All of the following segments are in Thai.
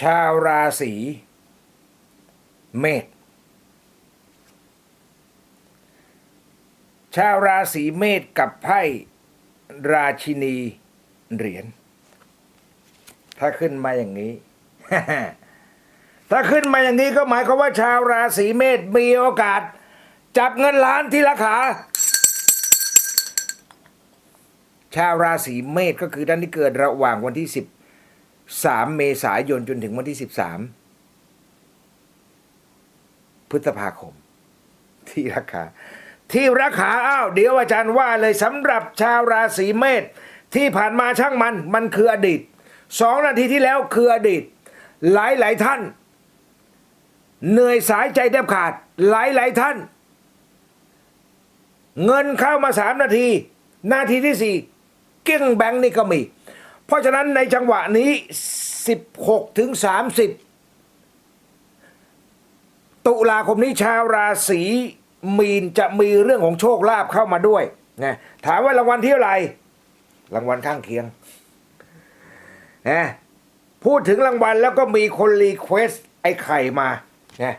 ชาวราศีเมษชาวราศีเมษกับไพ่ราชินีเหรียญถ้าขึ้นมาอย่างนี้ ถ้าขึ้นมาอย่างนี้ก็หมายความว่าชาวราศีเมษมีโอกาส จับเงินล้านที่ละขาชาวราศีเมษก็คือท่านที่เกิดระหว่างวันที่สิ บสามเมษายนจนถึงวันที่สิบสามพฤษภาคม ที่ราคา ที่ราคาอ้าวเดี๋ยวอาจารย์ว่าเลยสำหรับชาวราศีเมษที่ผ่านมาช่างมันมันคืออดีตสองนาทีที่แล้วคืออดีต หลายหลายท่าน เหนื่อยสายใจแทบขาด หลายหลายท่าน เงินเข้ามาสามนาที นาทีที่สี่เก้งแบงค์นี่ก็มี เพราะฉะนั้นในจังหวะนี้ 16 ถึง 30 ตุลาคมนี้ชาวราศีมีนจะมีเรื่องของโชคลาภเข้ามาด้วยนะถามว่ารางวัลที่เท่าไร รางวัลข้างเคียงนะพูดถึงรางวัลแล้วก็มีคนรีเควสไอ้ไข่มานะ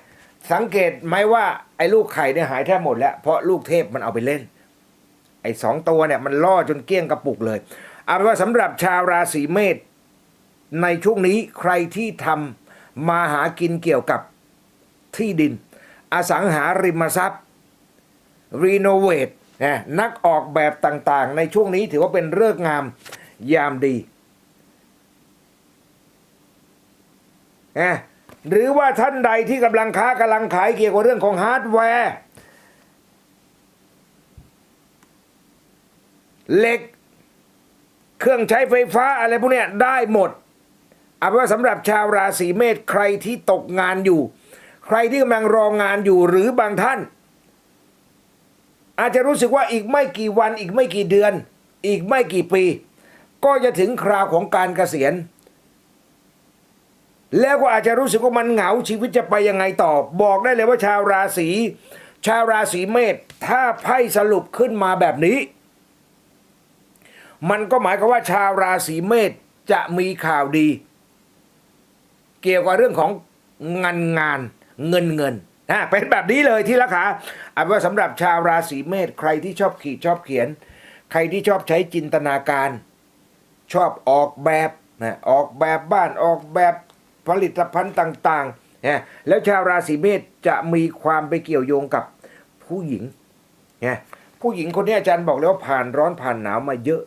สังเกตไหมว่าไอ้ลูกไข่เนี่ยหายแทบหมดแล้ว เพราะลูกเทพมันเอาไปเล่น ไอ้สองตัวเนี่ยมันล่อจนเกี้ยงกระปุกเลย เอาเป็นว่าสำหรับชาวราศีเมษในช่วงนี้ใครที่ทำมาหากินเกี่ยวกับที่ดิน อสังหาริมทรัพย์รีโนเวทนะนักออกแบบต่างๆ ในช่วงนี้ถือว่าเป็นเลิกงามยามดีนะหรือว่าท่านใดที่กำลังค้ากำลังขายเกี่ยวกับเรื่องของฮาร์ดแวร์เหล็ก รื่องใช้ไฟฟ้าอะไรพวกเนี้ยได้หมดเอาเป็นว่าสำหรับชาวราศีเมษใครที่ตกงานอยู่ ใครที่กำลังรองงานอยู่หรือบางท่าน อาจจะรู้สึกว่าอีกไม่กี่วันอีกไม่กี่เดือน อีกไม่กี่ปี ก็จะถึงคราวของการเกษียณ แล้วก็อาจจะรู้สึกว่ามันเหงาชีวิตจะไปยังไงต่อ บอกได้เลยว่าชาวราศีชาวราศีเมษถ้าไพ่สรุปขึ้นมาแบบนี้ มันก็หมายความว่าชาวราศีเมษจะมีข่าวดี เกี่ยวกับเรื่องของงานงานเงินเงินนะเป็นแบบนี้เลยที่ราคาเอาเป็นว่าสำหรับชาวราศีเมษใครที่ชอบขีดชอบเขียน ใครที่ชอบใช้จินตนาการ ชอบออกแบบนะออกแบบบ้านออกแบบผลิตภัณฑ์ต่างๆนะแล้วชาวราศีเมษจะมีความไปเกี่ยวโยงกับผู้หญิงนะผู้หญิงคนนี้อาจารย์บอกแล้วผ่านร้อนผ่านหนาวมาเยอะ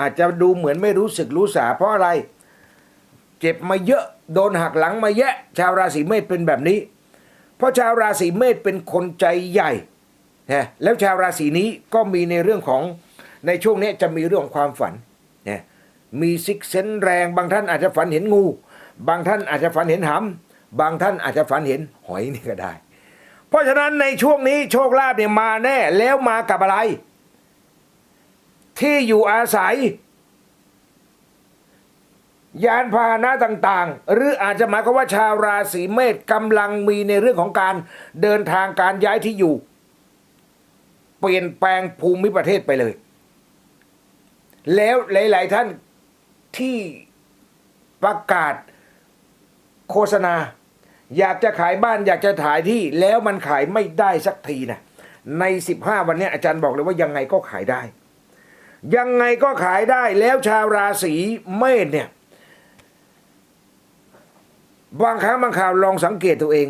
อาจจะดูเหมือนไม่รู้สึกรู้สา เพราะอะไร เจ็บมาเยอะโดนหักหลังมาแยะ ชาวราศีเมษเป็นแบบนี้ เพราะชาวราศีเมษเป็นคนใจใหญ่นะแล้วชาวราศีนี้ก็มีในเรื่องของในช่วงนี้จะมีเรื่องของความฝันนะมีซิกเซนแรงบางท่านอาจจะฝันเห็นงู บางท่านอาจจะฝันเห็นหำบางท่านอาจจะฝันเห็นหอยนี่ก็ได้ เพราะฉะนั้นในช่วงนี้โชคลาภเนี่ยมาแน่แล้วมากับอะไร ที่อยู่อาศัย ยานพาหนะต่างๆ หรืออาจจะหมายความว่าชาวราศีเมษกำลังมีในเรื่องของการเดินทางการย้ายที่อยู่ เปลี่ยนแปลงภูมิประเทศไปเลย แล้วหลาย ๆ ท่านที่ประกาศโฆษณา อยากจะขายบ้านอยากจะถ่ายที่แล้วมันขายไม่ได้สักทีนะใน 15 วันนี้อาจารย์บอกเลยว่ายังไงก็ขายได้ ยังไงก็ขายได้แล้วชาวราศีเมษเนี่ย บางครั้งบางข่าวลองสังเกตตัวเอง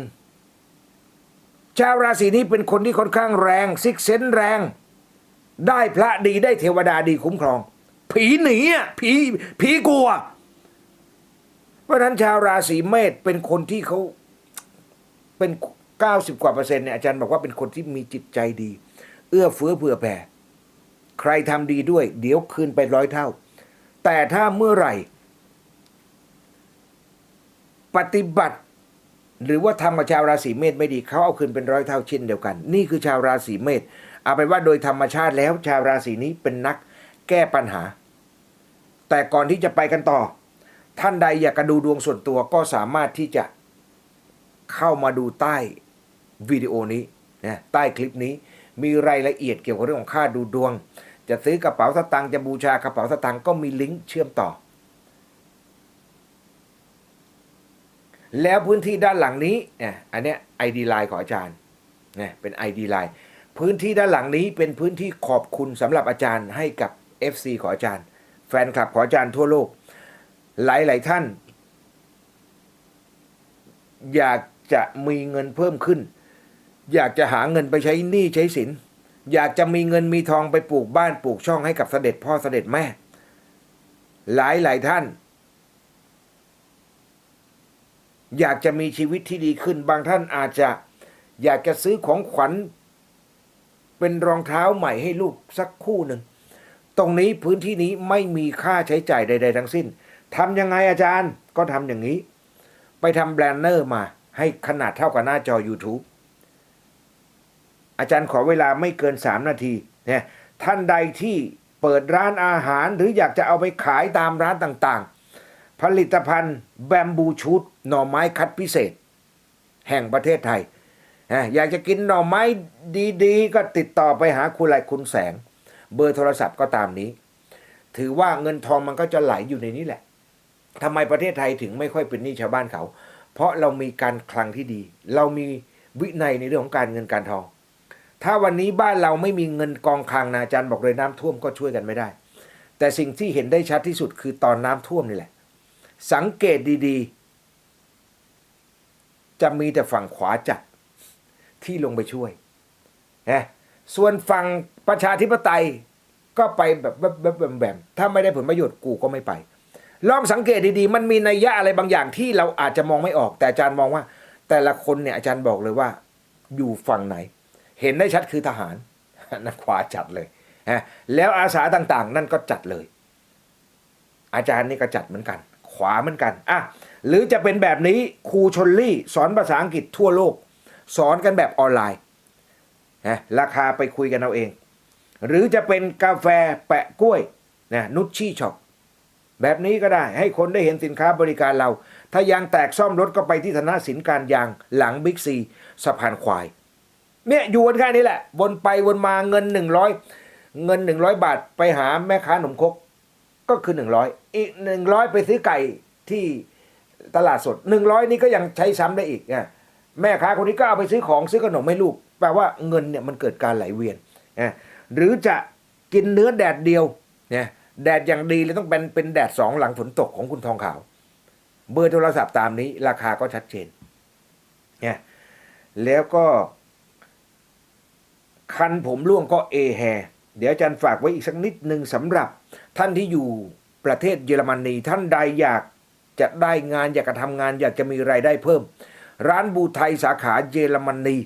ชาวราศีนี้เป็นคนที่ค่อนข้างแรงซิกเซนแรง ได้พระดีได้เทวดาดีคุ้มครอง ผีหนีอะผีผีกลัว เพราะนั้นชาวราศีเมษเป็นคนที่เขาเป็น 90 กว่าเปอร์เซ็นต์เนี่ยอาจารย์บอกว่าเป็นคนที่มีจิตใจดี เอื้อเฟื้อเผื่อแผ่ ใครทำดีด้วย เดี๋ยวคืนไปร้อยเท่า แต่ถ้าเมื่อไหร่ ปฏิบัติ หรือว่าทำกับชาวราศีเมษไม่ดีเขาเอาคืนเป็นร้อยเท่าเช่นเดียวกัน นี่คือชาวราศีเมษเอาเป็นว่าโดยธรรมชาติแล้วชาวราศีนี้เป็นนักแก้ปัญหา แต่ก่อนที่จะไปกันต่อ ท่านใดอยากจะดูดวงส่วนตัวก็สามารถที่จะเข้ามาดูใต้วิดีโอนี้นะใต้คลิปนี้ มีรายละเอียดเกี่ยวกับเรื่องของค่าดูดวง จะซื้อกระเป๋าสตางค์จะบูชากระเป๋าสตางค์ก็มีลิงก์เชื่อมต่อ แล้วพื้นที่ด้านหลังนี้เนี่ยอันเนี้ยไอดีไลน์ของอาจารย์เนี่ยเป็นไอดีไลน์พื้นที่ด้านหลังนี้เป็นพื้นที่ขอบคุณสำหรับอาจารย์ให้กับ FC ของอาจารย์ แฟนคลับของอาจารย์ทั่วโลก หลาย ๆ ท่าน อยากจะมีเงินเพิ่มขึ้น อยากจะหาเงินไปใช้หนี้ใช้สิน อยากจะมีเงินมีทองไปปลูกบ้านปลูกช่องให้กับเสด็จพ่อเสด็จแม่ หลายหลายท่าน อยากจะมีชีวิตที่ดีขึ้น บางท่านอาจจะอยากจะซื้อของขวัญ เป็นรองเท้าใหม่ให้ลูกสักคู่หนึ่ง ตรงนี้พื้นที่นี้ไม่มีค่าใช้จ่ายใด ๆ ทั้งสิ้นทำยังไงอาจารย์ก็ทำอย่างนี้ ไปทำแบรนเนอร์มาให้ขนาดเท่ากับหน้าจอ YouTube อาจารย์ขอเวลาไม่เกิน 3 นาทีเนี่ยท่านใดที่เปิดร้านอาหารหรืออยากจะเอาไปขายตามร้านต่างๆ ผลิตภัณฑ์แบมบูชูดหน่อไม้คัดพิเศษ แห่งประเทศไทยอะอยากจะกินหน่อไม้ดีๆ ก็ติดต่อไปหาคุณไรคุณแสง เบอร์โทรศัพท์ก็ตามนี้ ถือว่าเงินทองมันก็จะไหลอยู่ในนี้แหละทำไมประเทศไทยถึงไม่ค่อยเป็นหนี้ชาวบ้านเขา เพราะเรามีการคลังที่ดี เรามีวินัยในเรื่องของการเงินการทอง ถ้าวันนี้บ้านเราไม่มีเงินกองคลังนะอาจารย์บอกเลยน้ำท่วมก็ช่วยกันไม่ได้ แต่สิ่งที่เห็นได้ชัดที่สุดคือตอนน้ำท่วมนี่แหละ สังเกตดีๆ จะมีแต่ฝั่งขวาจัดที่ลงไปช่วยนะส่วนฝั่งประชาธิปไตยก็ไปแบบแบบแบบแบบแบบถ้าไม่ได้ผลประโยชน์กูก็ไม่ไป ลองสังเกตดีๆ มันมีนัยยะอะไรบางอย่างที่เราอาจจะมองไม่ออก แต่อาจารย์มองว่า แต่ละคนเนี่ยอาจารย์บอกเลยว่า อยู่ฝั่งไหน เห็นได้ชัดคือทหารนั่นขวาจัดเลยฮะแล้วอาสาต่างๆ นั่นก็จัดเลย อาจารย์นี่ก็จัดเหมือนกัน ขวาเหมือนกันอะหรือจะเป็นแบบนี้ครูชนลี่สอนภาษาอังกฤษทั่วโลก สอนกันแบบออนไลน์นะราคาไปคุยกันเอาเอง หรือจะเป็นกาแฟแปะกล้วยนะนุชชี่ช็อปแบบนี้ก็ได้ให้คนได้เห็นสินค้าบริการเรา ถ้ายางแตกซ่อมรถก็ไปที่ธนาสินการยางหลังบิ๊กซีสะพานควาย เนี่ยอยู่กันแค่นี้แหละ วนไปวนมาเงินหนึ่งร้อยเงินหนึ่งร้อยบาทไปหาแม่ค้าขนมครกก็คือหนึ่งร้อยอีกหนึ่งร้อยไปซื้อไก่ที่ตลาดสดหนึ่งร้อยนี่ก็ยังใช้ซ้ำได้อีกนะแม่ค้าคนนี้ก็เอาไปซื้อของซื้อขนมให้ลูก แปลว่าเงินเนี่ยมันเกิดการไหลเวียนนะหรือจะกินเนื้อแดดเดียวเนี่ยแดดอย่างดีเลยต้องเป็นเป็นแดดสองหลังฝนตกของคุณทองขาว เบอร์โทรศัพท์ตามนี้ ราคาก็ชัดเจนเนี่ยแล้วก็ คันผมร่วงก็เอแฮเดี๋ยวอาจารย์ฝากไว้อีกสักนิดหนึ่งสำหรับ ท่านที่อยู่ประเทศเยอรมนีท่านใดอยากจะได้งานอยากจะทำงานอยากจะมีรายได้เพิ่ม ร้านบูไทยสาขาเยอรมนี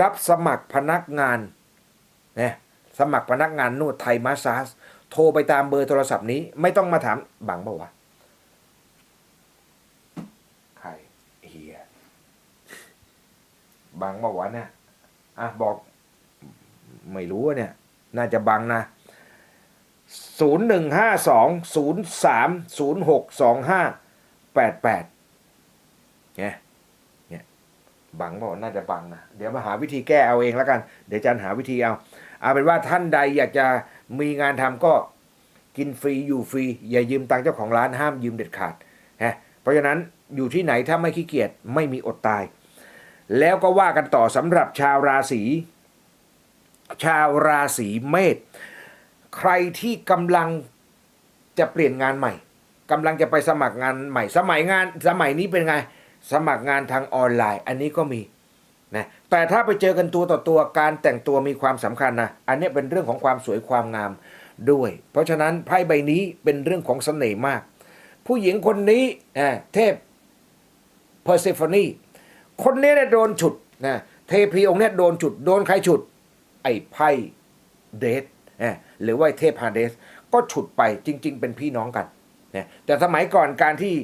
รับสมัครพนักงานนะสมัครพนักงานนวดไทยมาสซาจโทรไปตามเบอร์โทรศัพท์นี้ ไม่ต้องมาถามบังเปล่าวะใครเฮียบังเปล่าวะเนี่ยอะบอก ไม่รู้เนี่ย น่าจะบังนะศูนย์หนึ่งห้าสองศูนย์สามศูนย์หกสองห้าแปดแปดเนี่ยเนี่ยบังบอกน่าจะบังนะ เดี๋ยวมาหาวิธีแก้เอาเองแล้วกัน เดี๋ยวอาจันหาวิธีเอา เอาเป็นว่าท่านใดอยากจะมีงานทำก็กินฟรีอยู่ฟรี อย่ายืมตังค์เจ้าของร้านห้ามยืมเด็ดขาดฮะเพราะฉะนั้นอยู่ที่ไหนถ้าไม่ขี้เกียจไม่มีอดตาย แล้วก็ว่ากันต่อสำหรับชาวราศี ชาวราศีเมษใครที่กำลังจะเปลี่ยนงานใหม่กำลังจะไปสมัครงานใหม่ สมัยงานสมัยนี้เป็นไง สมัครงานทางออนไลน์ อันนี้ก็มีนะแต่ถ้าไปเจอกันตัวต่อตัวการแต่งตัวมีความสำคัญนะอันนี้เป็นเรื่องของความสวยความงามด้วย เพราะฉะนั้นไพ่ใบนี้เป็นเรื่องของเสน่ห์มาก ผู้หญิงคนนี้เทพเพอร์เซฟอนีคนนี้เนี่ยโดนฉุดนะเทพีองค์เนี่ยโดนฉุด โดนใครฉุด อ้ไพ่เดสหรือว่าเทพฮาเดส ก็ฉุดไปจริง ๆ เป็นพี่น้องกันนะแต่สมัยก่อนการที่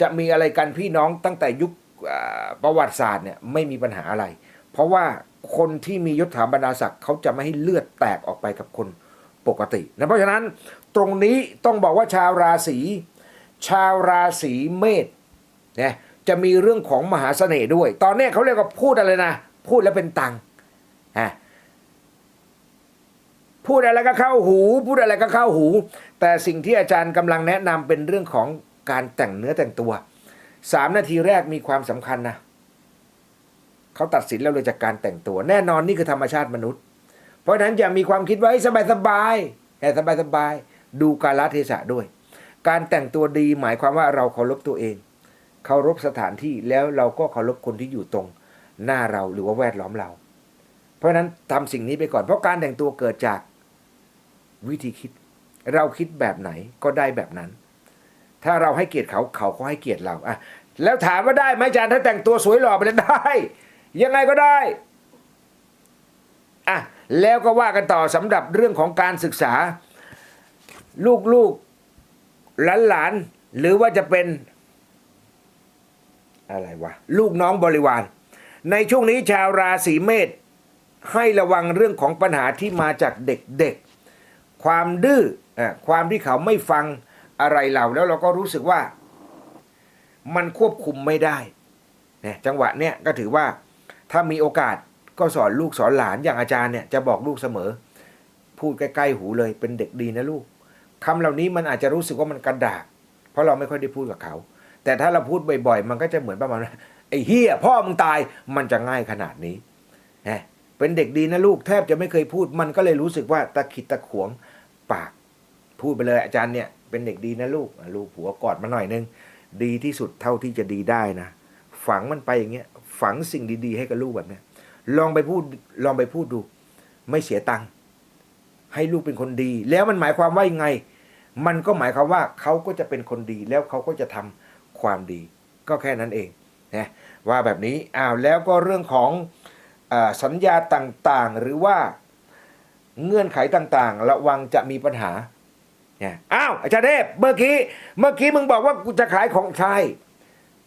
จะมีอะไรกันพี่น้องตั้งแต่ยุคประวัติศาสตร์เนี่ยไม่มีปัญหาอะไร เพราะว่าคนที่มียศถาบรรดาศักดิ์เขาจะไม่ให้เลือดแตกออกไปกับคนปกตินะเพราะฉะนั้นตรงนี้ต้องบอกว่าชาวราศีชาวราศีเมษนี่ยจะมีเรื่องของมหาเสน่ห์ด้วย ตอนนี้เขาเรียกว่าพูดอะไรนะ พูดแล้วเป็นตังค์ฮะ พูดอะไรก็เข้าหู พูดอะไรก็เข้าหู แต่สิ่งที่อาจารย์กำลังแนะนำเป็นเรื่องของการแต่งเนื้อแต่งตัวสามนาทีแรกมีความสำคัญนะเขาตัดสินแล้วเลยจากการแต่งตัว แน่นอนนี่คือธรรมชาติมนุษย์ เพราะฉะนั้นอย่ามีความคิดว่าสบายสบายๆแต่สบายสบายๆดูกาลเทศะด้วย การแต่งตัวดีหมายความว่าเราเคารพตัวเองเคารพสถานที่แล้วเราก็เคารพคนที่อยู่ตรง หน้าเราหรือว่าแวดล้อมเรา เพราะฉะนั้นทำสิ่งนี้ไปก่อนเพราะการแต่งตัวเกิดจาก วิธีคิด เราคิดแบบไหนก็ได้แบบนั้น ถ้าเราให้เกียรติเขาเขาก็ให้เกียรติเราอะแล้วถามว่าได้ไหมอาจารย์ถ้าแต่งตัวสวยหล่อไปแล้วได้ ยังไงก็ได้อะแล้วก็ว่ากันต่อสำหรับเรื่องของการศึกษา ลูกๆหลานๆหรือว่าจะเป็นอะไรวะลูกน้องบริวาร ในช่วงนี้ชาวราศีเมษให้ระวังเรื่องของปัญหาที่มาจากเด็กๆ ความดื้อความที่เขาไม่ฟังอะไรเราแล้วเราก็รู้สึกว่า มันควบคุมไม่ได้นจังหวะเนี้ยก็ถือว่าถ้ามีโอกาสก็สอนลูกสอนหลานอย่างอาจารย์เนี่ยจะบอกลูกเสมอ พูดใกล้ๆหูเลยเป็นเด็กดีนะลูกคำเหล่านี้มันอาจจะรู้สึกว่ามันกระดากเพราะเราไม่ค่อยได้พูดกับเขา แต่ถ้าเราพูดบ่อยๆ มันก็จะเหมือนประมาณว่าไอ้เฮียพ่อมึงตายมันจะง่ายขนาดนี้นะเป็นเด็กดีนะลูกแทบจะไม่เคยพูด มันก็เลยรู้สึกว่าตะขิดตะขวง ปาก พูดไปเลยอาจารย์เนี่ยเป็นเด็กดีนะลูกลูกผัวกอดมาหน่อยนึง ดีที่สุดเท่าที่จะดีได้นะ ฝังมันไปอย่างเงี้ย ฝังสิ่งดีๆ ให้กับลูกแบบเนี้ยลองไปพูดลองไปพูดดู ไม่เสียตังค์ให้ลูกเป็นคนดี แล้วมันหมายความว่ายังไง มันก็หมายความว่าเขาก็จะเป็นคนดีแล้วเขาก็จะทำความดี ก็แค่นั้นเองนะว่าแบบนี้อ้าวแล้วก็เรื่องของอสัญญาต่างๆ หรือว่า เงื่อนไขต่างๆ ระวังจะมีปัญหาเนี่ยอ้าวอาจารย์เทพเมื่อกี้เมื่อกี้มึงบอกว่ากูจะขายของใช่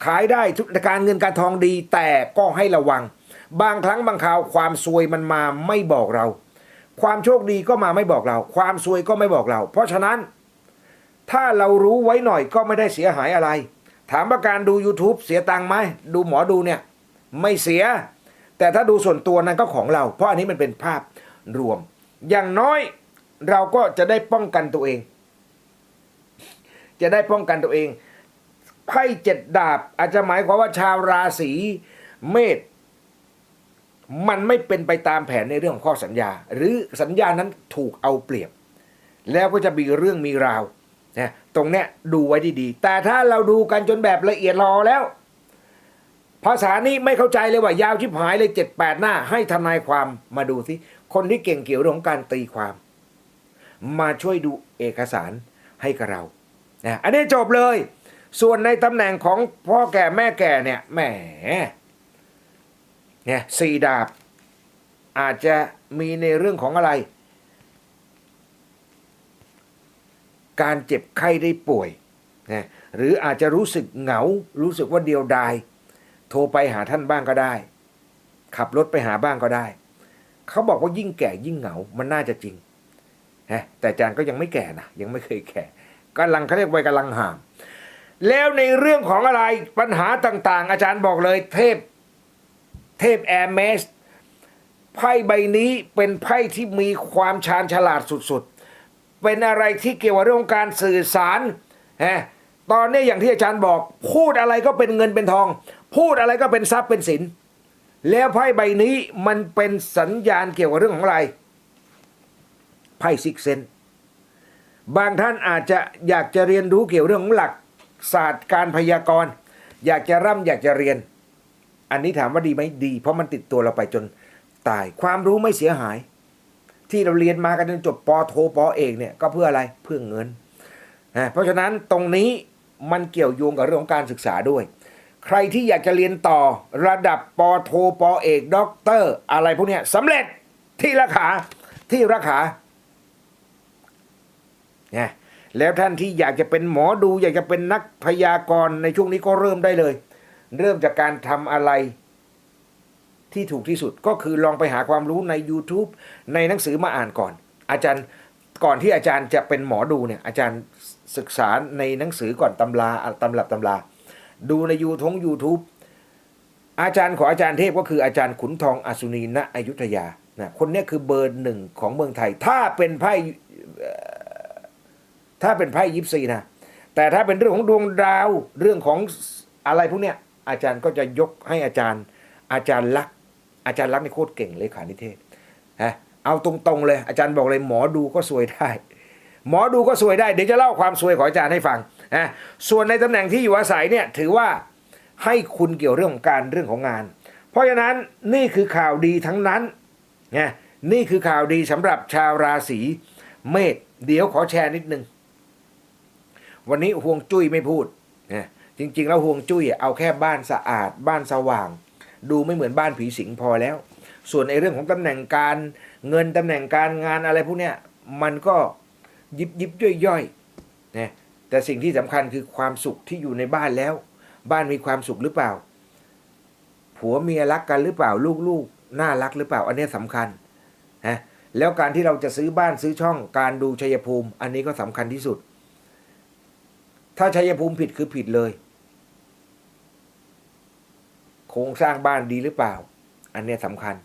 ขายได้ทุกการเงินการทองดี แต่ก็ให้ระวัง บางครั้งบางคราวความซวยมันมาไม่บอกเรา ความโชคดีก็มาไม่บอกเรา ความซวยก็ไม่บอกเรา เพราะฉะนั้น ถ้าเรารู้ไว้หน่อยก็ไม่ได้เสียหายอะไร ถามว่าการดู YouTube เสียตังค์ไหมดูหมอดูเนี่ย ไม่เสีย แต่ถ้าดูส่วนตัวนั้นก็ของเรา เพราะอันนี้มันเป็นภาพรวม อย่างน้อยเราก็จะได้ป้องกันตัวเอง จะได้ป้องกันตัวเองไพ่เจ็ดดาบ อาจจะหมายความว่าชาวราศีเมษมันไม่เป็นไปตามแผนในเรื่องของข้อสัญญา หรือสัญญานั้นถูกเอาเปรียบ แล้วก็จะมีเรื่องมีราวนะตรงเนี้ยดูไว้ดีๆ แต่ถ้าเราดูกันจนแบบละเอียดรอแล้ว ภาษานี้ไม่เข้าใจเลยว่ายาวชิบหายเลยเจ็ดแปดหน้า ให้ทนายความมาดูสิ คนที่เก่งเกี่ยวเรื่องของการตีความ มาช่วยดูเอกสารให้กับเรานะอันนี้จบเลย ส่วนในตำแหน่งของพ่อแก่แม่แก่เนี่ยแหมเนี่ยสี่ดาบ อาจจะมีในเรื่องของอะไร การเจ็บไข้ได้ป่วยนะหรืออาจจะรู้สึกเหงา รู้สึกว่าเดียวดาย โทรไปหาท่านบ้างก็ได้ ขับรถไปหาบ้างก็ได้ เขาบอกว่ายิ่งแก่ยิ่งเหงา มันน่าจะจริงนะแต่อาจารย์ก็ยังไม่แก่นะยังไม่เคยแก่กำลังเขาเรียกวัยกำลังห่างแล้วในเรื่องของอะไรปัญหาต่างๆ อาจารย์บอกเลยเทพ เทพแอร์เมสไพ่ใบนี้เป็นไพ่ที่มีความชาญฉลาดสุดๆ เป็นอะไรที่เกี่ยวกับเรื่องของการสื่อสารฮะตอนนี้อย่างที่อาจารย์บอก พูดอะไรก็เป็นเงินเป็นทอง พูดอะไรก็เป็นทรัพย์เป็นสิน แล้วไพ่ใบนี้มันเป็นสัญญาณเกี่ยวกับเรื่องของอะไรไพ่ซิกเซนบางท่านอาจจะอยากจะเรียนรู้เกี่ยวเรื่องของหลักศาสตร์การพยากรณ์ อยากจะร่ำอยากจะเรียน อันนี้ถามว่าดีไหมดี เพราะมันติดตัวเราไปจนตายความรู้ไม่เสียหาย ที่เราเรียนมากันจนจบปอโทปอเอกเนี่ยก็เพื่ออะไรเพื่อเงินนะเพราะฉะนั้นตรงนี้มันเกี่ยวโยงกับเรื่องของการศึกษาด้วย ใครที่อยากจะเรียนต่อระดับปอโทปอเอกด็อกเตอร์ อะไรพวกนี้สำเร็จที่ราคาที่ราคาเนี่ยแล้วท่านที่อยากจะเป็นหมอดู อยากจะเป็นนักพยากรณ์ในช่วงนี้ก็เริ่มได้เลย เริ่มจากการทำอะไรที่ถูกที่สุดก็คือลองไปหาความรู้ใน YouTube ในหนังสือมาอ่านก่อน อาจารย์ก่อนที่อาจารย์จะเป็นหมอดูเนี่ยอาจารย์ศึกษาในหนังสือก่อนตำราตำรับตำรา ดูในยูทง YouTube อาจารย์ของอาจารย์เทพก็คืออาจารย์ขุนทองอสุนีณอยุธยานะคนนี้คือเบอร์หนึ่งของเมืองไทย ถ้าเป็นไพ่ถ้าเป็นไพ่ยิปซีนะ แต่ถ้าเป็นเรื่องของดวงดาวเรื่องของอะไรพวกเนี้ยอาจารย์ก็จะยกให้อาจารย์ อาจารย์ลัก อาจารย์ลักษณ์นี่โคตรเก่งเลยขานิเทศฮะเอาตรงๆเลย อาจารย์บอกเลยหมอดูก็สวยได้ หมอดูก็สวยได้เดี๋ยวจะเล่าความสวยของอาจารย์ให้ฟัง นะส่วนในตำแหน่งที่อยู่อาศัยเนี่ยถือว่าให้คุณเกี่ยวเรื่องของการเรื่องของงาน เพราะฉะนั้นนี่คือข่าวดีทั้งนั้นนะนี่คือข่าวดีสำหรับชาวราศีเมษเดี๋ยวขอแชร์นิดนึง วันนี้ห่วงจุ้ยไม่พูดนะจริง ๆ แล้วห่วงจุ้ยเอาแค่บ้านสะอาด บ้านสว่าง ดูไม่เหมือนบ้านผีสิงพอแล้ว ส่วนในเรื่องของตำแหน่งการเงินตำแหน่งการงานอะไรพวกเนี้ยมันก็ยิบยิบย่อยย่อยนะ แต่สิ่งที่สำคัญคือความสุขที่อยู่ในบ้านแล้ว บ้านมีความสุขหรือเปล่า ผัวเมียรักกันหรือเปล่า ลูกๆน่ารักหรือเปล่า อันนี้ยสำคัญนะแล้วการที่เราจะซื้อบ้านซื้อช่องการดูชัยภูมิ อันนี้ก็สำคัญที่สุด ถ้าชัยภูมิผิดคือผิดเลยโครงสร้างบ้านดีหรือเปล่า อันนี้ยสำคัญ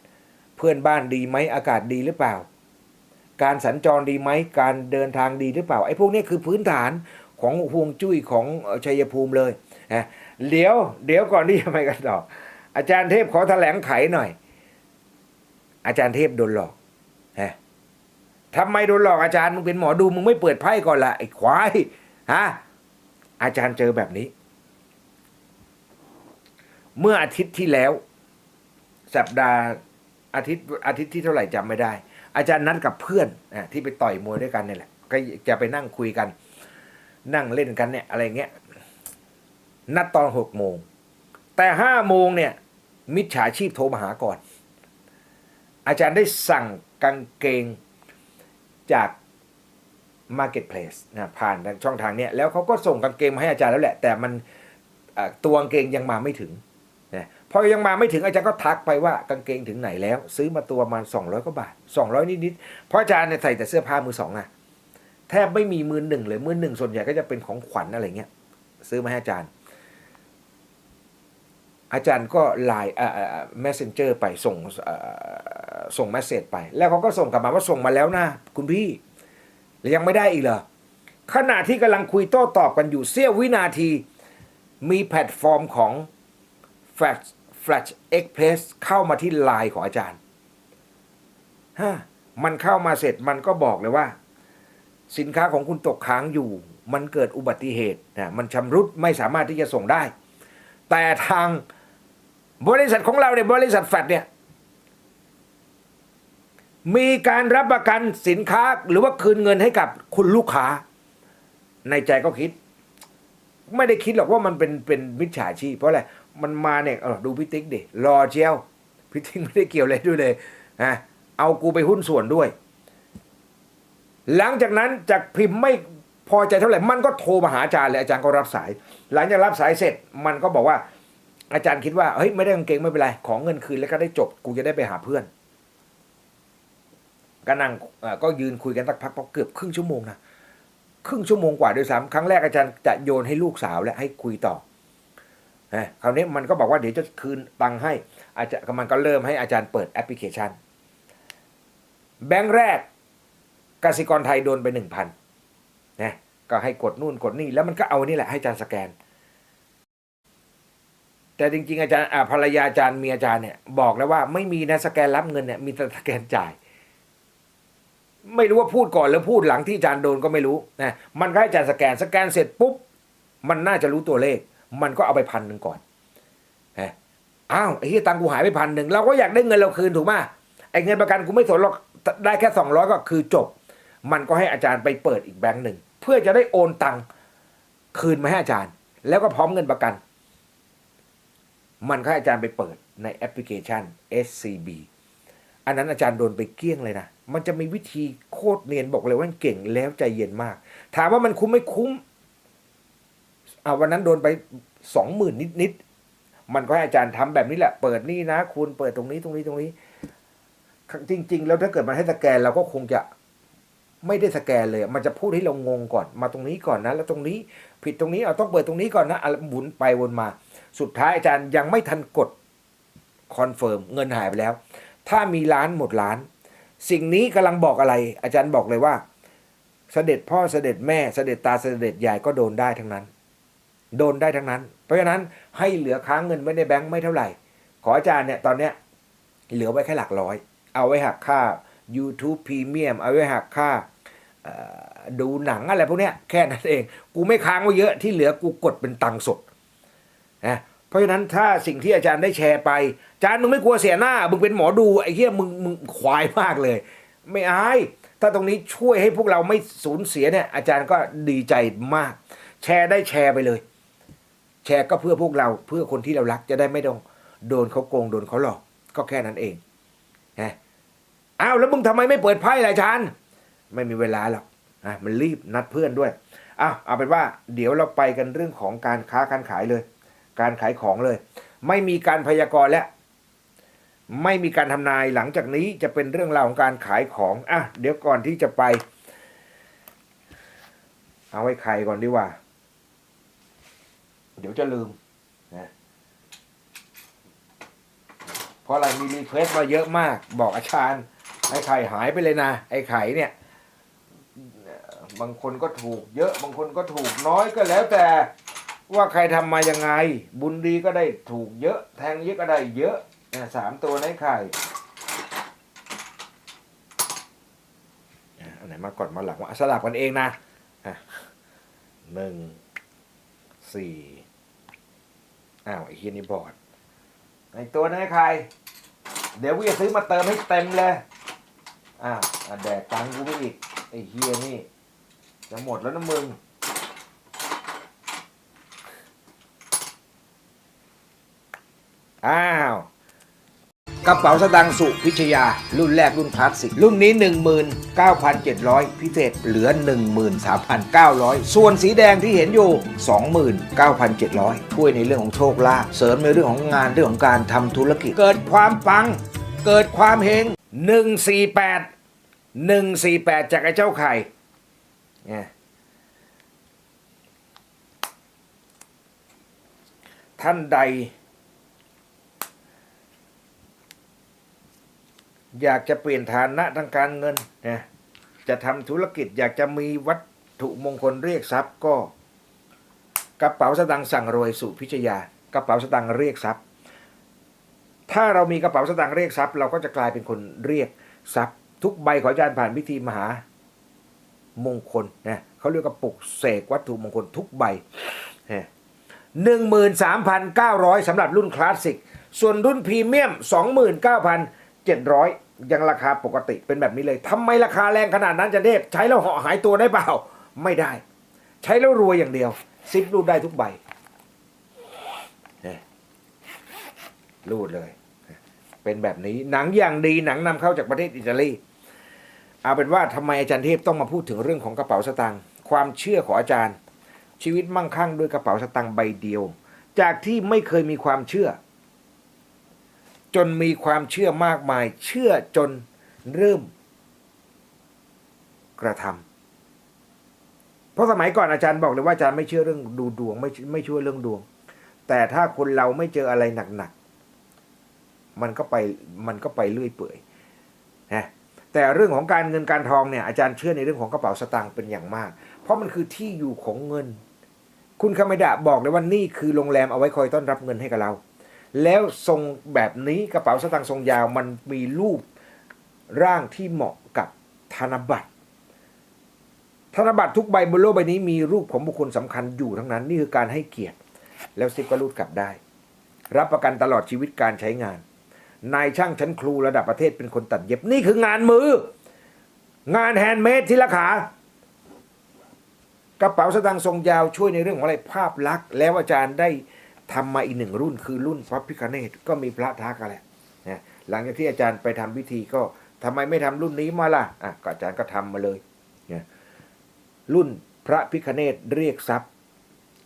เพื่อนบ้านดีไหมอากาศดีหรือเปล่าการสัญจรดีไหม การเดินทางดีหรือเปล่า ไอ้พวกนี้คือพื้นฐาน ของห่วงจุ้ยของชัยภูมิเลยนะเดี๋ยว เดี๋ยวก่อนที่จะไปกันต่ออาจารย์เทพขอแถลงไขหน่อย อาจารย์เทพโดนหลอกฮะทำไมโดนหลอกอาจารย์มึงเป็นหมอดูมึงไม่เปิดไพ่ก่อนละไอ้ควายฮะอาจารย์เจอแบบนี้ เมื่ออาทิตย์ที่แล้ว สัปดาห์อาทิตย์อาทิตย์ที่เท่าไหร่จำไม่ได้ อาจารย์นัดกับเพื่อนที่ไปต่อยมวยด้วยกันนี่แหละ ก็จะไปนั่งคุยกัน นั่งเล่นกันเนี่ยอะไรเงี้ยนัดตอนหกโมง แต่ห้าโมงเนี่ย มิจฉาชีพโทรมาหาก่อน อาจารย์ได้สั่งกางเกงจาก Marketplace นะผ่านทางช่องทางเนี้ยแล้วเขาก็ส่งกางเกงมาให้อาจารย์แล้วแหละ แต่มันตัวกางเกงยังมาไม่ถึงนะพอยังมาไม่ถึงอาจารย์ก็ทักไปว่ากางเกงถึงไหนแล้ว ซื้อมาตัวประมาณ200กว่าบาท 200 นิดๆเพราะอาจารย์ใส่แต่เสื้อผ้ามือสองอะ แทบไม่มีมือหนึ่งเลยมือหนึ่งส่วนใหญ่ก็จะเป็นของขวัญอะไรเงี้ยซื้อมาให้อาจารย์ อาจารย์ก็ไลน์เอ่อ messenger ไปส่งส่งเมสเซจไป แล้วเขาก็ส่งกลับมาว่าส่งมาแล้วนะ คุณพี่แล้วยังไม่ได้อีกเหรอขณะที่กำลังคุยโต้ตอบกันอยู่เสี้ยววินาที มีแพลตฟอร์มของ Flash Flash Express เข้ามาที่ไลน์ของอาจารย์ฮะมันเข้ามาเสร็จมันก็บอกเลยว่า สินค้าของคุณตกค้างอยู่ มันเกิดอุบัติเหตุนะมันชำรุดไม่สามารถที่จะส่งได้ แต่ทางบริษัทของเราเนี่ยบริษัทแฟดเนี่ยมีการรับประกันสินค้าหรือว่าคืนเงินให้กับคุณลูกค้า ในใจก็คิด ไม่ได้คิดหรอกว่ามันเป็นเป็นมิจฉาชีพเพราะอะไรมันมาเนี่ยดูพิติ๊กดิรอเจียวพิติ๊กไม่ได้เกี่ยวอะไรด้วยเลยนะเอากูไปหุ้นส่วนด้วย หลังจากนั้นจากพิมพ์ไม่พอใจเท่าไหร่มันก็โทรมาหาอาจารย์เลยอาจารย์ก็รับสาย หลังจากรับสายเสร็จมันก็บอกว่า อาจารย์คิดว่าเฮ้ยไม่ได้กางเกงไม่เป็นไรของเงินคืนแล้วก็ได้จบกูจะได้ไปหาเพื่อนก็นั่งก็ยืนคุยกันสักพักเกือบครึ่งชั่วโมงนะครึ่งชั่วโมงกว่าด้วยซ้ำครั้งแรกอาจารย์จะโยนให้ลูกสาวและให้คุยต่อคราวนี้มันก็บอกว่าเดี๋ยวจะคืนตังค์ให้อาจารย์มันก็เริ่มให้อาจารย์เปิดแอปพลิเคชัน แบงค์แรก กสิกรไทยโดนไปหนึ่งพันนะก็ให้กดนู่นกดนี่แล้วมันก็เอานี่แหละให้อาจารย์สแกน แต่จริง ๆ อาจารย์ภรรยาอาจารย์เมียอาจารย์เนี่ยบอกแล้วว่าไม่มีนะสแกนรับเงินเนี่ยมีแต่สแกนจ่าย ไม่รู้ว่าพูดก่อนหรือพูดหลังที่อาจารย์โดนก็ไม่รู้นะมันก็ให้อาจารย์สแกนสแกนเสร็จปุ๊บมันน่าจะรู้ตัวเลข มันก็เอาไปพันหนึ่งก่อนฮะอ้าวไอ้ที่ตังค์กูหายไปพันหนึ่งเราก็อยากได้เงินเราคืนถูกไหมไอ้เงินประกันกูไม่สนหรอกได้แค่สองร้อยก็คือจบ มันก็ให้อาจารย์ไปเปิดอีกแบงค์หนึ่งเพื่อจะได้โอนตังค์คืนมาให้อาจารย์ แล้วก็พร้อมเงินประกัน มันก็ให้อาจารย์ไปเปิดในแอปพลิเคชัน SCB อันนั้นอาจารย์โดนไปเกลี้ยงเลยนะ มันจะมีวิธีโคตรเนียนบอกเลยว่าเก่งแล้วใจเย็นมาก ถามว่ามันคุ้มไม่คุ้มอ่าวันนั้นโดนไปสองหมื่นนิดๆ มันก็ให้อาจารย์ทำแบบนี้แหละ เปิดนี่นะ คุณเปิดตรงนี้ตรงนี้ตรงนี้ จริง ๆ แล้วถ้าเก็ดมันให้สแกนเราก็คงจะ ไม่ได้สแกนเลย มันจะพูดให้เรางงก่อน มาตรงนี้ก่อนนะ แล้วตรงนี้ผิดตรงนี้เอาต้องเปิดตรงนี้ก่อนนะอะไรหมุนไปวนมา สุดท้ายอาจารย์ยังไม่ทันกดคอนเฟิร์มเงินหายไปแล้ว ถ้ามีล้านหมดล้าน สิ่งนี้กำลังบอกอะไร อาจารย์บอกเลยว่า เสด็จพ่อเสด็จแม่เสด็จตาเสด็จยายก็โดนได้ทั้งนั้น โดนได้ทั้งนั้น เพราะฉะนั้นให้เหลือค้างเงินไว้ในแบงค์ไม่เท่าไหร่ ขออาจารย์เนี่ยตอนเนี้ยเหลือไว้แค่หลักร้อย เอาไว้หักค่า YouTube Premium เอาไว้หักค่า ดูหนังอะไรพวกเนี้ยแค่นั้นเอง กูไม่ค้างไว้เยอะที่เหลือกูกดเป็นตังค์สดนะเพราะฉะนั้นถ้าสิ่งที่อาจารย์ได้แชร์ไปอาจารย์มึงไม่กลัวเสียหน้ามึงเป็นหมอดูไอ้เหี้ยมึงมึงควายมากเลย ไม่อายถ้าตรงนี้ช่วยให้พวกเราไม่สูญเสียเนี่ย อาจารย์ก็ดีใจมาก แชร์ได้แชร์ไปเลย แชร์ก็เพื่อพวกเราเพื่อคนที่เรารักจะได้ไม่ต้องโดนเขาโกงโดนเขาหลอก ก็แค่นั้นเองนะอ้าวแล้วมึงทำไมไม่เปิดไพ่ล่ะอาจารย์ ไม่มีเวลาหรอกอะมันรีบนัดเพื่อนด้วยอ้าวเอาเป็นว่า เดี๋ยวเราไปกันเรื่องของการค้าการขายเลย การขายของเลย ไม่มีการพยากรณ์แล้วไม่มีการทำนายหลังจากนี้จะเป็นเรื่องราวของการขายของอะเดี๋ยวก่อนที่จะไป เอาไว้ใครก่อนดีกว่า เดี๋ยวจะลืมนะเพราะอะไรมีรีเควสต์มาเยอะมาก บอกอาจารย์ไอ้ไข่หายไปเลยนะ ไอ้ไข่เนี่ย บางคนก็ถูกเยอะ บางคนก็ถูกน้อยก็แล้วแต่ว่าใครทำมายังไง บุญดีก็ได้ถูกเยอะ แทงเยอะก็ได้เยอะนะสามตัวในไข่อันไหนมาก่อนมาหลังว่าสลับกันเองนะอะหนึ่งสี่อ้าวไอ้เฮียนี่บอดไอ้ตัวนั้นใคร เดี๋ยวกูจะซื้อมาเติมให้เต็มเลย อ้าวแดกตังค์กูไปอีกไอ้เฮียนี่ จะหมดแล้วนะมึง อ้าว กระเป๋าสตางค์สุพิชยา รุ่นแรกรุ่นคลาสสิก รุ่นนี้ 19,700 พิเศษเหลือ 13,900 ส่วนสีแดงที่เห็นอยู่ 29,700 ช่วยในเรื่องของโชคลาภเสริมในเรื่องของงานเรื่องของการทำธุรกิจ เกิดความปัง เกิดความเฮง148 148 จากไอ้เจ้าไข่ ท่านใด อยากจะเปลี่ยนฐานะทางการเงินนะจะทำธุรกิจอยากจะมีวัตถุมงคลเรียกทรัพย์ก็ กระเป๋าสตางค์สั่งรวยสุพิชยา กระเป๋าสตางค์เรียกทรัพย์ ถ้าเรามีกระเป๋าสตางค์เรียกทรัพย์ เราก็จะกลายเป็นคนเรียกทรัพย์ ทุกใบขออาจารย์ผ่านพิธีมหา มงคลนะเขาเรียกว่าปลุกเสกวัตถุมงคลทุกใบหนึ่งหมื่นสามพันเก้าร้อยสำหรับรุ่นคลาสสิก ส่วนรุ่นพรีเมียมสองหมื่นเก้าพันเจ็ดร้อยยังราคาปกติเป็นแบบนี้เลยทำไมราคาแรงขนาดนั้นจะเทพใช้แล้วเหาะหายตัวได้เปล่า ไม่ได้ ใช้แล้วรวยอย่างเดียวซิปรูดได้ทุกใบเนี่ยรูดเลย เป็นแบบนี้หนังอย่างดีหนังนำเข้าจากประเทศอิตาลี เอาเป็นว่าทำไมอาจารย์เทพต้องมาพูดถึงเรื่องของกระเป๋าสตางค์ความเชื่อของอาจารย์ ชีวิตมั่งคั่งด้วยกระเป๋าสตางค์ใบเดียว จากที่ไม่เคยมีความเชื่อ จนมีความเชื่อมากมาย เชื่อจนเริ่ม กระทำเพราะสมัยก่อนอาจารย์บอกเลยว่าอาจารย์ไม่เชื่อเรื่องดูดวง ไม่ไม่เชื่อเรื่องดวง แต่ถ้าคนเราไม่เจออะไรหนักๆมันก็ไปมันก็ไปเรื่อยเปื่อยนะ แต่เรื่องของการเงินการทองเนี่ยอาจารย์เชื่อในเรื่องของกระเป๋าสตางค์เป็นอย่างมาก เพราะมันคือที่อยู่ของเงิน คุณคามิดะบอกเลยว่านี่คือโรงแรมเอาไว้คอยต้อนรับเงินให้กับเรา แล้วทรงแบบนี้กระเป๋าสตางค์ทรงยาวมันมีรูปร่างที่เหมาะกับธนบัตร ธนบัตรทุกใบบนโลกใบนี้มีรูปของบุคคลสำคัญอยู่ทั้งนั้น นี่คือการให้เกียรติ แล้วซิปก็รูดกลับได้ รับประกันตลอดชีวิตการใช้งาน นายช่างชั้นครูระดับประเทศเป็นคนตัดเย็บนี่คืองานมือ งานแฮนด์เมดที่ราคากระเป๋าสตางค์ทรงยาวช่วยในเรื่องของอะไรภาพลักษณ์แล้วอาจารย์ได้ทำมาอีกหนึ่งรุ่นคือรุ่นพระพิคเนตก็มีพระทักกันแหละนะหลังจากที่อาจารย์ไปทำพิธีก็ทำไมไม่ทำรุ่นนี้มาล่ะอะก็อาจารย์ก็ทำมาเลยนะรุ่นพระพิคเนตเรียกทรัพย์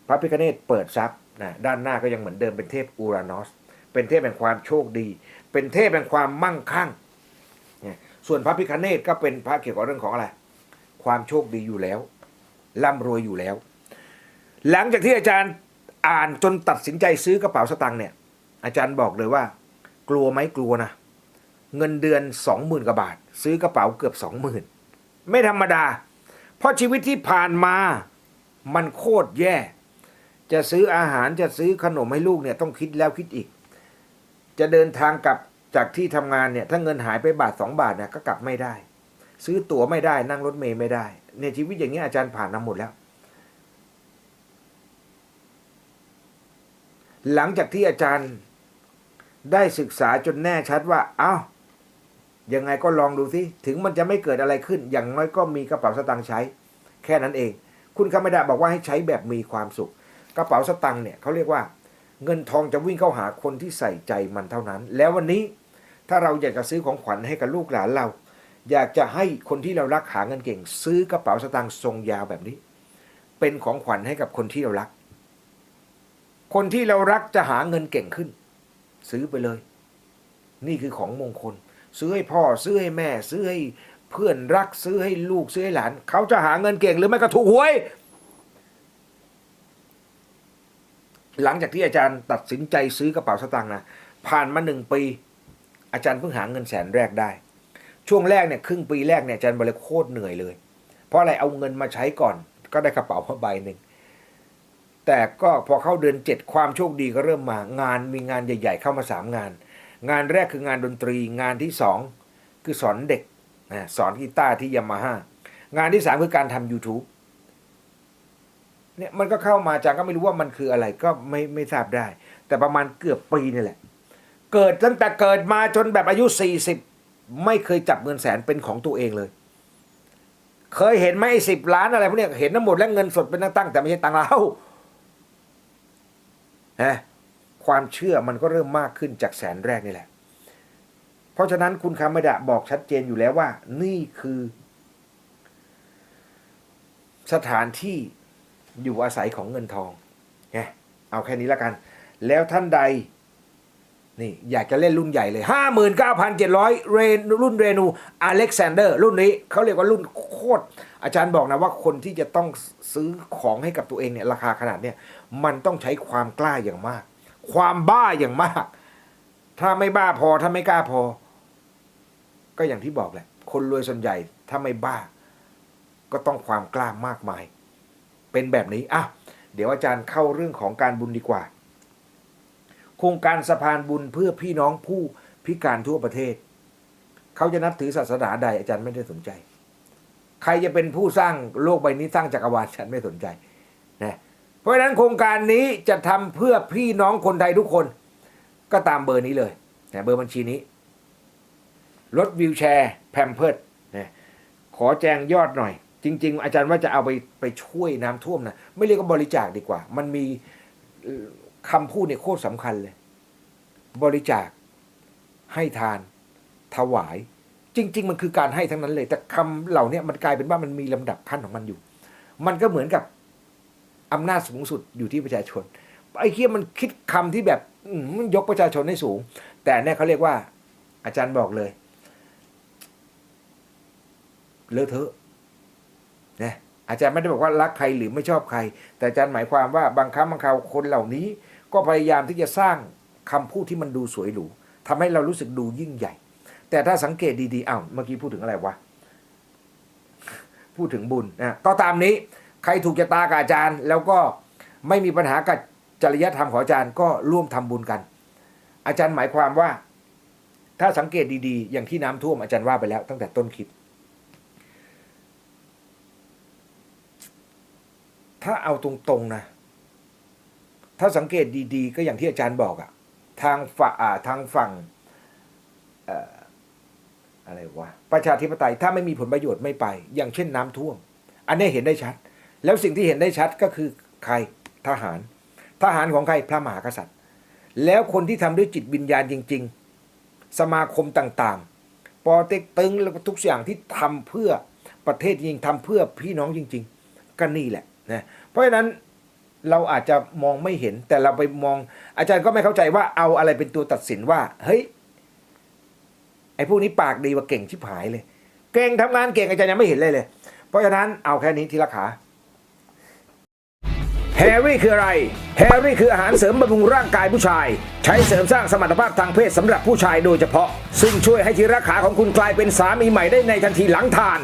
พระพิคเนตเปิดทรัพย์นะด้านหน้าก็ยังเหมือนเดิมเป็นเทพอูรานอส เป็นเทพแห่งความโชคดี เป็นเทพแห่งความมั่งคั่ง ส่วนพระพิคเนตก็เป็นพระเกี่ยวกับเรื่องของอะไร ความโชคดีอยู่แล้วร่ำรวยอยู่แล้ว หลังจากที่อาจารย์อ่านจนตัดสินใจซื้อกระเป๋าสตางค์เนี่ย อาจารย์บอกเลยว่า กลัวไหมกลัวนะ เงินเดือนสองหมื่นกว่าบาท ซื้อกระเป๋าเกือบสองหมื่นไม่ธรรมดา เพราะชีวิตที่ผ่านมามันโคตรแย่ จะซื้ออาหารจะซื้อขนมให้ลูกเนี่ยต้องคิดแล้วคิดอีก จะเดินทางกลับจากที่ทำงานเนี่ยถ้าเงินหายไปบาทสองบาทเนี่ยก็กลับไม่ได้ ซื้อตั๋วไม่ได้นั่งรถเมล์ไม่ได้เนี่ยชีวิตอย่างนี้อาจารย์ผ่านมาหมดแล้ว หลังจากที่อาจารย์ได้ศึกษาจนแน่ชัดว่า เอ้ายังไงก็ลองดูสิถึงมันจะไม่เกิดอะไรขึ้น อย่างน้อยก็มีกระเป๋าสตางค์ใช้ แค่นั้นเอง คุณคำไม่ได้บอกว่าให้ใช้แบบมีความสุข กระเป๋าสตางค์เนี่ยเขาเรียกว่า เงินทองจะวิ่งเข้าหาคนที่ใส่ใจมันเท่านั้น แล้ววันนี้ถ้าเราอยากจะซื้อของขวัญให้กับลูกหลานเรา อยากจะให้คนที่เรารักหาเงินเก่ง ซื้อกระเป๋าสตางค์ทรงยาวแบบนี้ เป็นของขวัญให้กับคนที่เรารัก คนที่เรารักจะหาเงินเก่งขึ้น ซื้อไปเลย นี่คือของมงคล ซื้อให้พ่อ ซื้อให้แม่ ซื้อให้เพื่อนรัก ซื้อให้ลูกซื้อให้หลาน เขาจะหาเงินเก่งหรือไม่ก็ถูกหวย หลังจากที่อาจารย์ตัดสินใจซื้อกระเป๋าสตางค์นะผ่านมาหนึ่งปี อาจารย์เพิ่งหาเงินแสนแรกได้ ช่วงแรกเนี่ยครึ่งปีแรกเนี่ยอาจารย์บอกโคตรเหนื่อยเลย เพราะอะไรเอาเงินมาใช้ก่อน ก็ได้กระเป๋ามาใบหนึ่งแต่ก็พอเข้าเดือนเจ็ดความโชคดีก็เริ่มมางานมีงานใหญ่ ๆ เข้ามาสามงาน งานแรกคืองานดนตรีงานที่สองคือสอนเด็กสอนกีตาร์ที่ยามาฮ่างานที่สามคือการทำ YouTube เนี่ยมันก็เข้ามาอาจารย์ก็ไม่รู้ว่ามันคืออะไรก็ไม่ไม่ทราบได้ แต่ประมาณเกือบปีนี่แหละ เกิดตั้งแต่เกิดมาจนแบบอายุสี่สิบไม่เคยจับเงินแสนเป็นของตัวเองเลย เคยเห็นไหมสิบล้านอะไรพวกเนี้ยเห็นทั้งหมดแล้วเงินสดเป็นตั้งๆแต่ไม่ใช่ตังเราฮะความเชื่อมันก็เริ่มมากขึ้นจากแสนแรกนี่แหละ เพราะฉะนั้นคุณคำไม่ดะบอกชัดเจนอยู่แล้วว่า นี่คือ สถานที่ อยู่อาศัยของเงินทองไงเอาแค่นี้แล้วกัน แล้วท่านใด นี่อยากจะเล่นรุ่นใหญ่เลยห้าหมื่นเก้าพันเจ็ดร้อยเรนรุ่นเรนูอเล็กซานเดอร์รุ่นนี้เขาเรียกว่ารุ่นโคตร อาจารย์บอกนะว่าคนที่จะต้องซื้อของให้กับตัวเองเนี่ยราคาขนาดเนี่ยมันต้องใช้ความกล้าอย่างมาก ความบ้าอย่างมาก ถ้าไม่บ้าพอถ้าไม่กล้าพอ ก็อย่างที่บอกแหละ คนรวยส่วนใหญ่ถ้าไม่บ้า ก็ต้องความกล้ามากมาย เป็นแบบนี้อะเดี๋ยวอาจารย์เข้าเรื่องของการบุญดีกว่า โครงการสะพานบุญเพื่อพี่น้องผู้พิการทั่วประเทศ เขาจะนับถือศาสนาใดอาจารย์ไม่ได้สนใจ ใครจะเป็นผู้สร้างโลกใบนี้สร้างจักรวาลฉันไม่สนใจนะเพราะฉะนั้นโครงการนี้จะทำเพื่อพี่น้องคนไทยทุกคน ก็ตามเบอร์นี้เลยนะเบอร์บัญชีนี้รถวิวแชร์แพมเพิร์ดนะขอแจงยอดหน่อย จริง ๆ อาจารย์ว่าจะเอาไปไปช่วยน้ำท่วมนะไม่เรียกว่าบริจาคดีกว่า มันมีเอ่อคำพูดเนี่ยโคตรสำคัญเลย บริจาคให้ทาน ถวาย จริง ๆ มันคือการให้ทั้งนั้นเลย แต่คำเหล่านี้มันกลายเป็นว่ามันมีลำดับขั้นของมันอยู่ มันก็เหมือนกับอำนาจสูงสุดอยู่ที่ประชาชนไอ้เคียมันคิดคำที่แบบมันยกประชาชนให้สูง แต่เนี่ยเขาเรียกว่า อาจารย์บอกเลยเลอะเทอะ นะอาจารย์ไม่ได้บอกว่ารักใครหรือไม่ชอบใคร แต่อาจารย์หมายความว่าบางครั้งบางคราวคนเหล่านี้ ก็พยายามที่จะสร้างคำพูดที่มันดูสวยหรูทำให้เรารู้สึกดูยิ่งใหญ่ แต่ถ้าสังเกตดีๆอ้าวเมื่อกี้พูดถึงอะไรวะพูดถึงบุญนะก็ตามนี้ ใครถูกชะตากับอาจารย์ แล้วก็ไม่มีปัญหากับจริยธรรมของอาจารย์ก็ร่วมทำบุญกัน อาจารย์หมายความว่า ถ้าสังเกตดีๆ อย่างที่น้ำท่วมอาจารย์ว่าไปแล้วตั้งแต่ต้นคลิป ถ้าเอาตรงๆนะ ถ้าสังเกตดีๆ ก็อย่างที่อาจารย์บอกอะทางฝั่งอ่าทางฝั่งอะไรวะประชาธิปไตยถ้าไม่มีผลประโยชน์ไม่ไป อย่างเช่นน้ำท่วม อันนี้เห็นได้ชัด แล้วสิ่งที่เห็นได้ชัดก็คือใครทหาร ทหารของใครพระมหากษัตริย์ แล้วคนที่ทำด้วยจิตวิญญาณจริง ๆ สมาคมต่างๆ ปอเต็กตึงแล้วก็ทุกอย่างที่ทำเพื่อประเทศจริงๆทำเพื่อพี่น้องจริง ๆ ก็นี่แหละ นะเพราะฉะนั้นเราอาจจะมองไม่เห็นแต่เราไปมอง อาจารย์ก็ไม่เข้าใจว่าเอาอะไรเป็นตัวตัดสินว่า เฮ้ยไอ้พวกนี้ปากดีกว่าเก่งชิบหายเลย เก่งทำงานเก่งอาจารย์ยังไม่เห็นเลยเลย เพราะฉะนั้นเอาแค่นี้ทีละขาแฮร์รี่คืออะไร แฮร์รี่คืออาหารเสริมบำรุงร่างกายผู้ชาย ใช้เสริมสร้างสมรรถภาพทางเพศสำหรับผู้ชายโดยเฉพาะ ซึ่งช่วยให้ทีละขาของคุณกลายเป็นสามีใหม่ได้ในทันทีหลังทาน